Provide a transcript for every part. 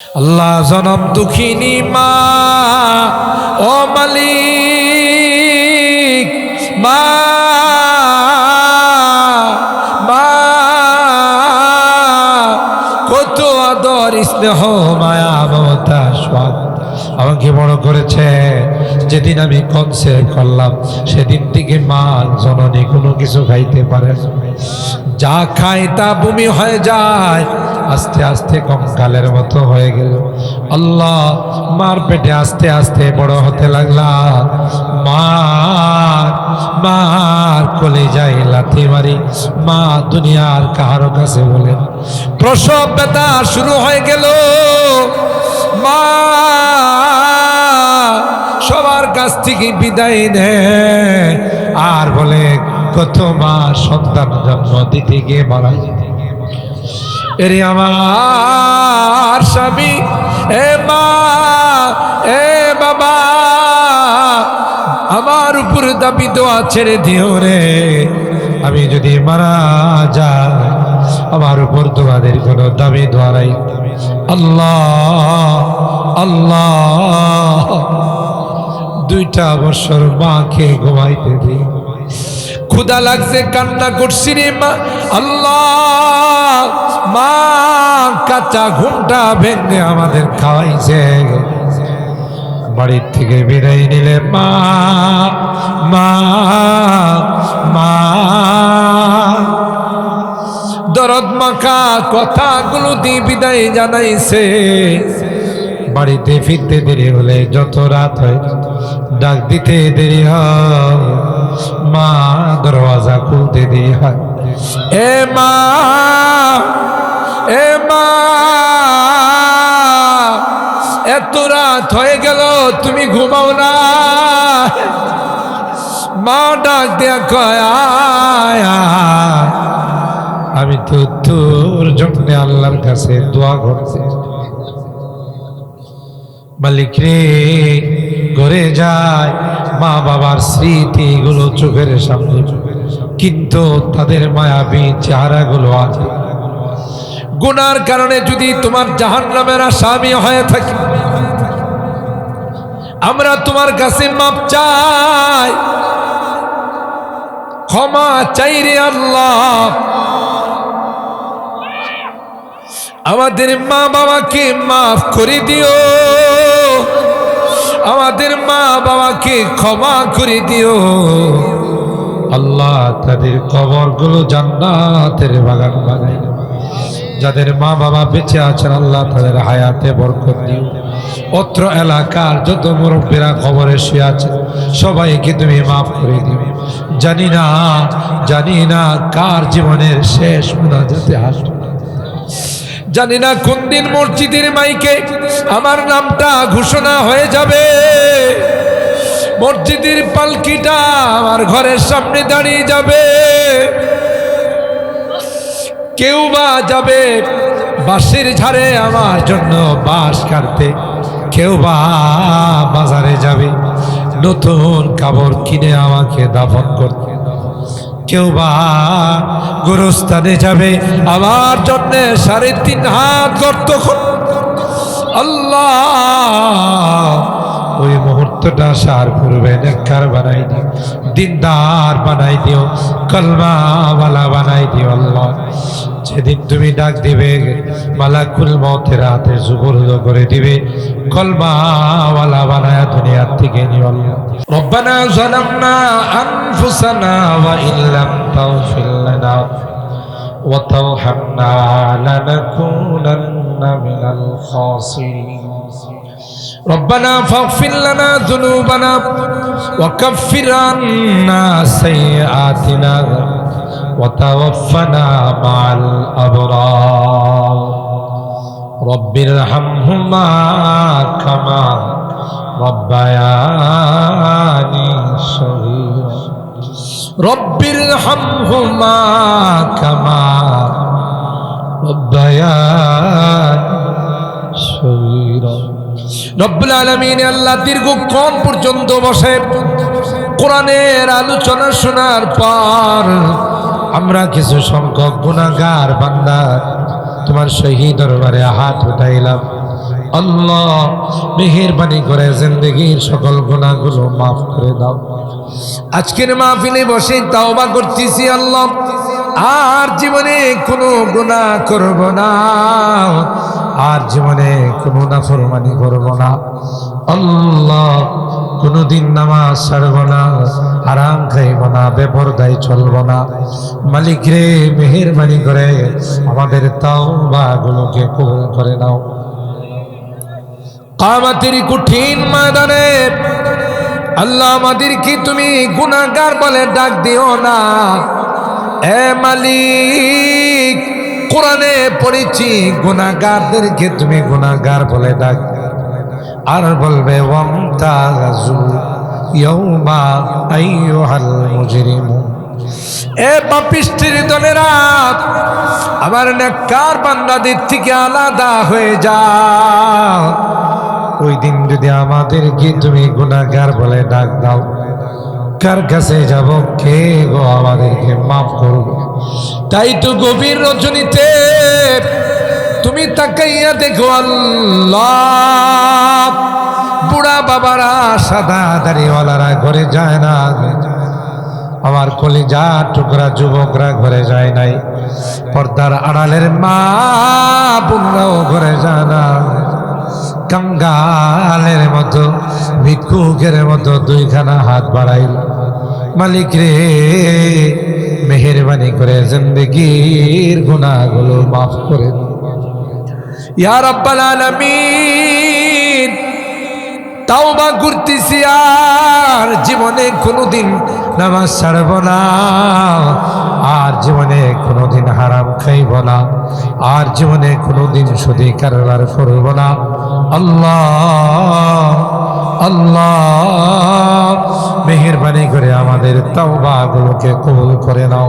আল্লাহ জনম দুঃখিনী মা, ও মালিক, মা কত আদর স্নেহ, মায়া, মমতা, স্বাদ আমাকে বড় করেছে, যেদিন আমি কনসেপ্ট করলাম সেদিন থেকে মা জননী কোনো কিছু খাইতে পারে। যা খায় তা বমি হয়ে যায়। আস্তে আস্তে কঙ্কালের মতো হয়ে গেল। আল্লাহ, মার পেটে আস্তে আস্তে বড় হতে লাগলা। মার মার কলে যাই লাথি মারি। মা দুনিয়ার কাহারো কাছে বলে, প্রসব ব্যথা শুরু হয়ে গেল। মা, সবার কাছ থেকে বিদায় নেয় আর বলে কত মা সন্তান জন্ম দিতে গিয়ে মারা যেতে এরে আমার স্বামী, এ মা, এ বাবা, আমার উপর দাবি দোয়া ছেড়ে দিও রে। আমি যদি মারা যাই, আমার উপর তোমাদের কোনো দাবি দোয়া নাই। আল্লাহ আল্লাহ, দুইটা বছর মাকে ঘুমাইতে দিই। ক্ষুদা লাগছে, কান্না করছি রে মা। আল্লাহ, মা, কাঁচা ঘুমটা ভেঙে আমাদের খাওয়াইছে। বাড়ির থেকে বিদায় নিলে মা মা মা। দরদ মাখা কথাগুলো দিয়ে বিদায় জানাইছে। বাড়িতে ফিরতে দেরি হলে যত রাত হয়, ডাক দিতে দেরি হয়। মা দরওয়াজা খুলতে দেরি হয়। এ মা এ মা, এত রাত হয়ে গেল, তুমি ঘুমাও না। মা ডাক দেয়া আয়। আমি তো তোর জন্য আল্লাহর কাছে দোয়া করতে মালিক রে ঘরে যায়, মা বাবার স্মৃতিগুলো চোখের সামনে। কিন্তু তাদের মায়াবী চেহারাগুলো আছে গুনার কারণে যদি তোমার জাহান নামের স্বামী হয়ে থাকে, আমরা তোমার কাছে মাপ চাই। ক্ষমা চাই রে আল্লাহ। আমাদের মা বাবাকে মাফ করে দিও। আমাদের মা বাবাকে ক্ষমা করে দিও। আল্লাহ তাদের কবরগুলো জান্নাতের বাগান বানাই যাদের মা বাবা বেঁচে আছেন, আল্লাহ তাদের হায়াতে বরকত দিও। অত্র এলাকার যত মুরব্বীরা খবরে শুয়ে আছে, সবাইকে তুমি মাফ করে দিও। জানি না জানি না কার জীবনের শেষ মুনাজাতে আসবে জানি না কোন দিন মসজিদের মাইকে আমার নামটা ঘোষণা হয়ে যাবে। মসজিদের পালকিটা আমার ঘরের সামনে দাঁড়িয়ে যাবে। কেউ বা যাবে বাঁশের ঝাড়ে আমার জন্য বাঁশ কাটতে। কেউ বা বাজারে যাবে, নতুন কাপড় কিনে আমাকে দাফন করতে। কেউ বা গুরুস্থানে যাবে, আমার জন্য সাড়ে তিন হাত গর্ত আল্লাহ, ওই মুহূর্তটা সার করবে নেকর বানাই দিও? দিনদার বানাই দিও কলমাওয়ালা বানাই দিও, আল্লাহ। যেদিন তুমি ডাক দিবে মালাকুল মতের হাতে সুবর্দ করে দিবে কলমাওয়ালা বানায় দুনিয়ার থেকে নিও আল্লাহ রব্বানা জালামনা আনফুসানা ওয়া ইল্লাম তাগফির লানা وترحمنا لنكونن من الخاسرين ربنا فاغفر لنا ذنوبنا وكفر عنا سيئاتنا وتوفنا مع الأبرار رب ارحمهما كما ربياني صغيرا رب ارحمهما كما ربياني صغيرا রব্বুল আলমিন আল্লাহ দীর্ঘক্ষণ পর্যন্ত বসে কোরআনের আলোচনা শোনার পর আমরা কিছু সংখ্যক গুণাগার বান্দা, তোমার শহীদ দরবারে হাত উঠাইলাম। আল্লাহ মেহেরবানি করে জিন্দগির সকল গুণাগুলো মাফ করে দাও। আজকের মাহফিলে বসে তাওবা করতেছি আল্লাহ। আর জীবনে কোনো গুণা করব না। আর জীবনে কোনো নাফরমানি করব না। আল্লাহ কোনোদিন নামাজ ছাড়ব না, আরাম খাইব না, বেপরদায় চলব না মালিক রে, মেহেরবানি করে আমাদের তাও বা গুলোকে কবুল করে নাও কামাতের কঠিন ময়দানে আল্লাহ আমাদের কি তুমি গুনাহগার বলে ডাক দিও না এ মালিক, কোরআনে পড়েছি, গুনাহগারদেরকে তুমি গুনাহগার বলে ডাক। আর বলবে ওয়ামতাজু ইয়াউমা আইয়ুহাল মুজরিমুন এ পাপিষ্টির দলেরা, আমার নেককার বান্দাদের থেকে আলাদা হয়ে যাও। ওই দিন যদি আমাদেরকে তুমি গুনাহগার বলে ডাক দাও, কার কাছে যাব, কে গো আমাদেরকে মাফ করবে? তাই তো গভীর রজনীতে তুমি তাকাইয়া দেখো আল্লাহ। বুড়া বাবারা, সাদা দাড়িওয়ালারা ঘরে যায় না। আমার কলিজা টুকরা, যুবকরা ঘরে যায় নাই। পর্দার আড়ালের মা বোনরাও ঘরে যায় না। কাঙ্গালের মতো, ভিক্ষুকের মতো দুইখানা হাত বাড়াইল। মালিক রে, মেহরবানি করে জিন্দগির গুণাগুলো মাফ করে। ইয়া রাব্বাল আলামিন। তাওবা করতেছি আর জীবনে কোনোদিন নামাজ ছাড়ব না, আর জীবনে কোনোদিন হারাম খাইব না, আর জীবনে কোনোদিন সুদী কারবার করব না। আল্লাহ আল্লাহ, মেহেরবানি করে আমাদের তাওবাগুলোকে কবুল করে নাও।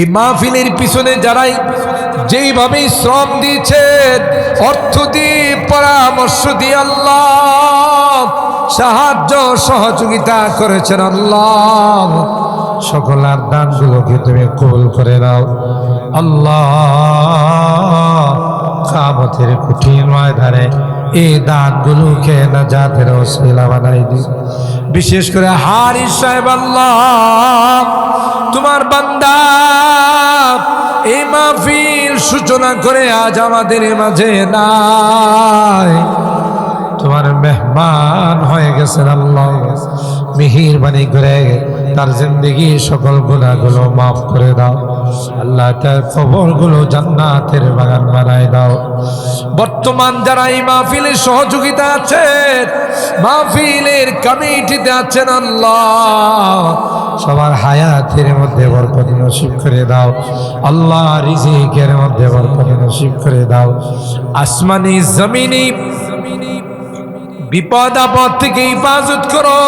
এই মাহফিলের পিছনে যারাই যেইভাবে শ্রম দিয়েছেন অর্থ দিয়ে, পরামর্শ দিয়ে আল্লাহ সাহায্য, সহযোগিতা করেছেন আল্লাহ। সকল আর দানগুলোকে তুমি কবুল করে নাও। আল্লাহ কামতের কঠিন ময়দানে এই দানগুলোকে না জাতের ওসিলা বানাই দিই। বিশেষ করে হারিস সাহেব আল্লাহ, তোমার বান্দা, এই মাহফিল সূচনা করে আজ আমাদের মাঝে নাই। তোমার মেহমান হয়ে গেছেন আল্লাহ মিহির বাণী করে তার জিন্দগি সকল গুণাগুলো মাফ করে দাও। আল্লাহ তার কবরগুলো জান্নাতের বাগান বানায় দাও। বর্তমান যারা এই মাহফিলের সহযোগিতা আছেন মাহফিলের কমিটিতে আছেন আল্লাহ। সবার হায়াতের মধ্যে বরকত নসিব করে দাও। আল্লাহ রিজিকের মধ্যে বরকত নসিব করে দাও। আসমানি, জমিনি, বিপদ আপদ থেকে হিফাজত করো।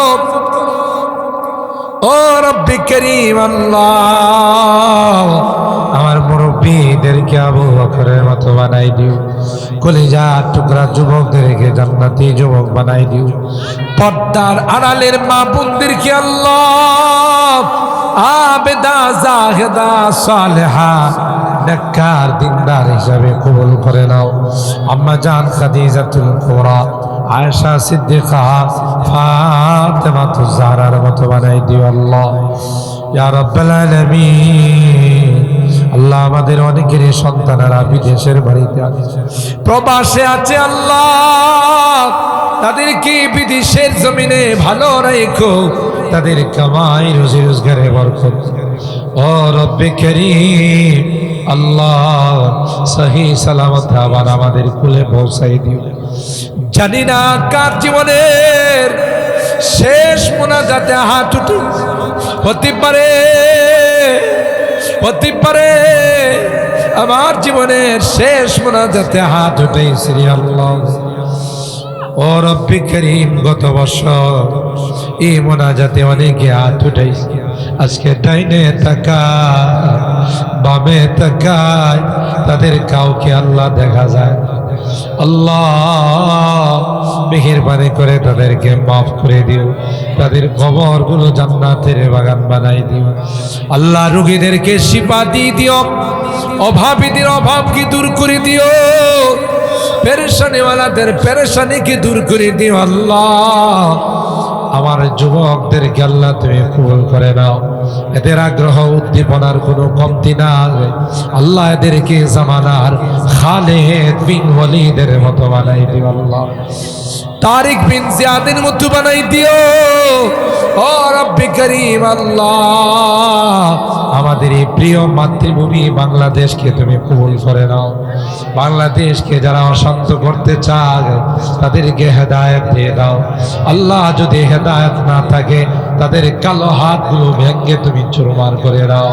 ও রব্বি করিম আল্লাহ, আমার মুরব্বীদেরকে আবু বকরের মতো বানাই দিও। কলিজা টুকরা যুবকদেরকে জান্নাতি যুবক বানাই দিও। পর্দার আড়ালের মা বোনদেরকে আল্লাহ, আবেদা, জাহেদা, সালেহা, নেককার, দিনদার হিসাবে কবুল করে নাও। আম্মা জান খাদিজাতুল কুবরা আয়েশা সিদ্দিকা ফাতেমা তো জাহরার মতো বানাই দিও আল্লাহ। ইয়া রাব্বাল আলামিন। আল্লাহ আমাদের অনেকের সন্তানেরা বিদেশের বাড়িতে আছে প্রবাসে আছে আল্লাহ। তাদেরকে বিদেশের জমিনে ভালো রেখো তাদের কামাই, রুজি রোজগারে বরকত। ও রব্বে করিম, আল্লাহ সহি সালামত আবার আমাদের কুলে পৌঁছাই দিও। জানি না কার জীবনের শেষ মোনাজাতে হাত উঠে হতে পারে হতে পারে, আমার জীবনের শেষ মোনাজাতে হাত উঠে শ্রী আল্লাহ ও রব্বি করিম, গত বছর এই মোনাজাতে অনেকে হাত উঠাইছে আজকে ডাইনে তাকায়, বামে তাকায়, তাদের কাউকে আল্লাহ দেখা যায়। আল্লাহ মেহেরবানি করে তাদেরকে মাফ করে দিও। তাদের কবরগুলো জান্নাতের বাগান বানাই দিও। আল্লাহ রুগীদেরকে শিপা দিয়ে দিও। অভাবীদের অভাবকে দূর করে দিও? পেরেশানিওয়ালাদের পেরেশানিকে দূর করে দিও আল্লাহ? আমার যুবকদেরকে আল্লাহ তুমি কবুল করে নাও। এদের আগ্রহ উদ্দীপনার কোনো কমতি নাই। আল্লাহ এদেরকে জামানার খালেদ বিন ওয়ালিদের মতো বানাই দিও আল্লাহ। তারিক বিন জিয়াদের মতো বানাই দিও। ও রব্বি করিম আল্লাহ। আমাদের এই প্রিয় মাতৃভূমি বাংলাদেশকে তুমি কবুল করে নাও। বাংলাদেশকে যারা অশান্ত করতে চায়, তাদেরকে হেদায়েত দিয়ে দাও। আল্লাহ যদি হেদায়েত না থাকে, তাদের কালো হাতগুলো ভেঙে তুমি চুরমার করে দাও।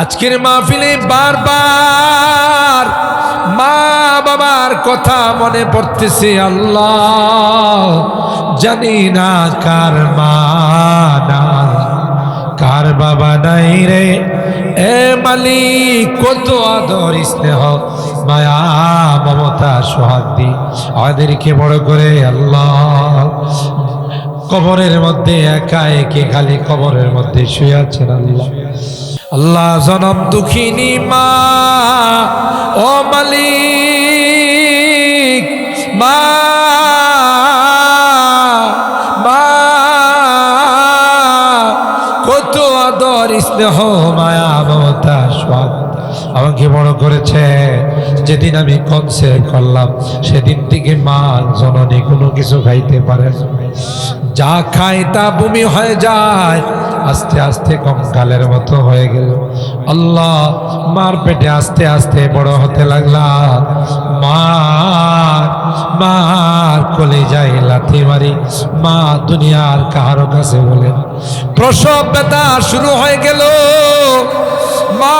আজকের মাহফিলে বারবার মা বাবার কথা মনে পড়তেছে আল্লাহ। জানি না কার মা কার বাবা নাই রে। এ মালিক, কত আদর, স্নেহ, মায়া, মমতা সোহাগ দি আমাদেরকে বড় করে আল্লাহ। কবরের মধ্যে একা, একে খালি কবরের মধ্যে শুয়ে আছেন আল্লাহ। আল্লাহ জনম দুঃখিনী মা, ও মালিক, মা স্নেহ মায়া, মমতা আমাকে মনে করেছে, যেদিন আমি কনসে করলাম, সেদিন থেকে মা জননী কোনো কিছু খাইতে পারে যা খাই তা বমি হয়ে যায় আস্তে আস্তে কঙ্কালের মতো হয়ে গেল। আল্লাহ, মার পেটে আস্তে আস্তে বড় হতে লাগলাম মার মার কোলে যাই লাথি মারি। মা দুনিয়ার কাহারো কাছে বলেন প্রসব ব্যথা শুরু হয়ে গেল। মা,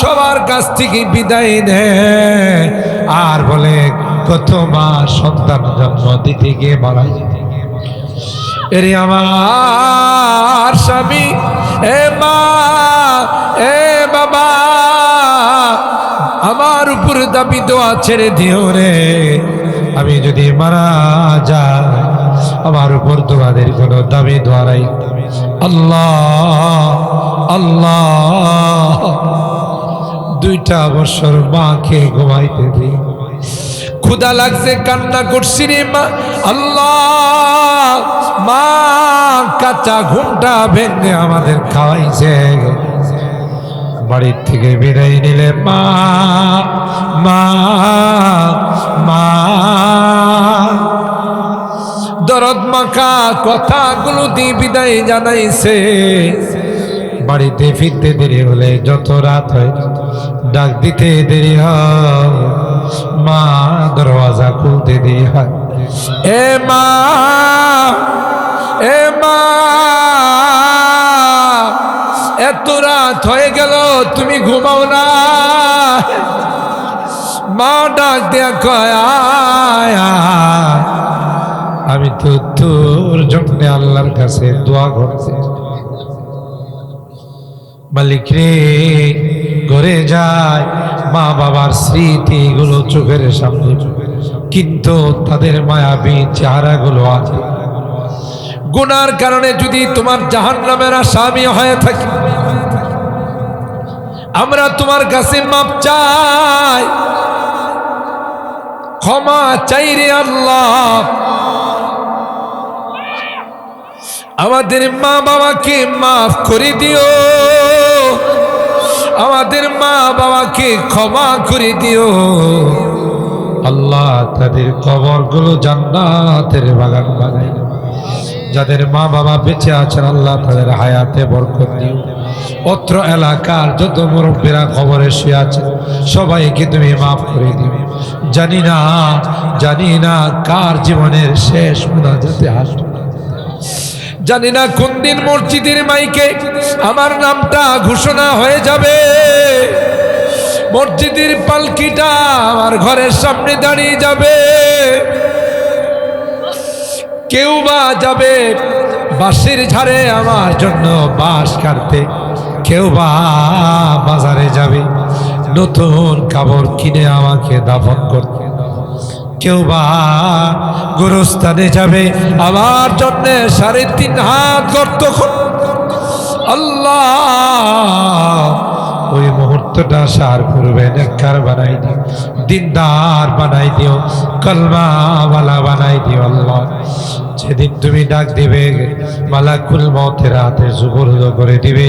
সবার কাছ থেকে বিদায় নেয় আর বলে কত মা সন্তান জন্ম দিতে গিয়ে মারা যেতে। গিয়ে এরে আমার স্বামী, এ মা, এ বাবা, আমার উপর দাবি দোয়া ছেড়ে দিও রে। আমি যদি মারা যাই, আমার উপর তোমাদের কোনো দাবি দোয়ারাই আল্লাহ আল্লাহ। দুইটা বছর মাকে ঘুমাইতে দিই ক্ষুদা লাগছে, কান্না করছি রে মা। আল্লাহ মা কাঁচা ঘুমটা ভেঙে আমাদের খাওয়াইছে বাড়ির থেকে বিদায় নিলে মা মা মা। দরদ মাখা কথাগুলো দিয়ে বিদায় জানাইছে। বাড়িতে ফিরতে দেরি হলে যত রাত হয় ডাক দিতে দেরি হয়। মা দরওয়াজা খুলতে দেরি হয়। এ মা এ মা, এত রাত হয়ে গেল, তুমি ঘুমাও না। মা ডাক দেয়া কয়। আমি তো তোর জন্য আল্লাহর কাছে দোয়া করতে মালিক রে, ঘরে যায় মা বাবার স্মৃতিগুলো চোখের সামনে। কিন্তু তাদের মায়াবী চেহারাগুলো আছে। গুনার কারণে যদি তোমার জাহান নামের আসামি হয়ে থাকে, আমরা তোমার কাছে মাপ চাই। ক্ষমা চাই রে আল্লাহ। আমাদের মা বাবাকে মাফ করে দিও। আমাদের মা বাবাকে ক্ষমা করে দিও। আল্লাহ তাদের কবরগুলো জান্নাতের বাগান বানাই যাদের মা বাবা বেঁচে আছেন, আল্লাহ তাদের হায়াতে বরকত দিও। অত্র এলাকার যত মুরব্বীরা খবরে শুয়ে আছেন সবাইকে তুমি মাফ করে দিবে জানি না জানি না কার জীবনের শেষ মুনাজাতে আসবে জানি না কোন দিন মসজিদের মাইকে আমার নামটা ঘোষণা হয়ে যাবে। মসজিদের পালকিটা আমার ঘরের সামনে দাঁড়িয়ে যাবে। কেউ বা যাবে বাঁশের ঝাড়ে আমার জন্য বাঁশ কাটতে। কেউ বা বাজারে যাবে নতুন কাপড় কিনে আমাকে দাফন করতে। কেউ বা গোরস্থানে যাবে আমার জন্য সাড়ে তিন হাত গর্ত আল্লাহ, ওই মুহূর্তটা সার পূর্বে নেককার বানাই দিও, দিনদার বানাই দিও, কলমাওয়ালা বানাই দিও আল্লাহ। যেদিন তুমি ডাক দিবে, মালাকুল মতের হাতে সুবর্দ করে দিবে,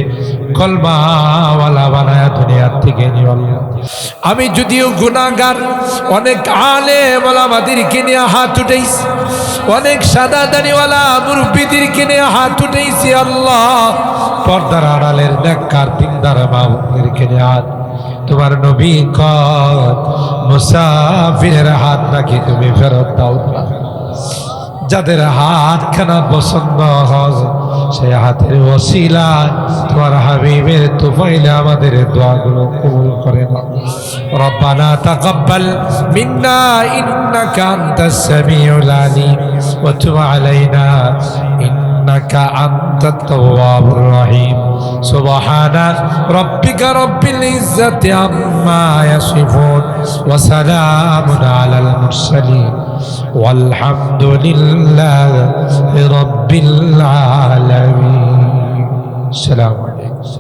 কলমাওয়ালা বানায় দুনিয়ার থেকে নিও আল্লাহ। আমি যদিও গুণাগার অনেক আলে মালামাদিরকে কিনে হাত উঠেছি অনেক সাদা দাড়িওয়ালা মুরব্বীদেরকে কিনে হাত উঠেছি আল্লাহ। পর্দার আড়ালের নেককার, দিনদার মাহবুবদেরকে নিয়ে হাত তোমার নবী কর মুসাফিরের হাত নাকি তুমি ফেরত দাও যাদের হাতখানা পছন্দ হয় সেই হাতের ওসিলা তোমার হাবিবের তুফাইলে আমাদের দোয়াগুলো কবুল করে না রব্বানা তাকাব্বাল মিন্না ইন্নাকা আনতাস সামিউল আলিম, ওয়া তুব إنك أنت التواب الرحيم. سبحان ربك رب العزة عما يصفون وسلام على المرسلين. والحمد لله رب العالمين. السلام عليكم.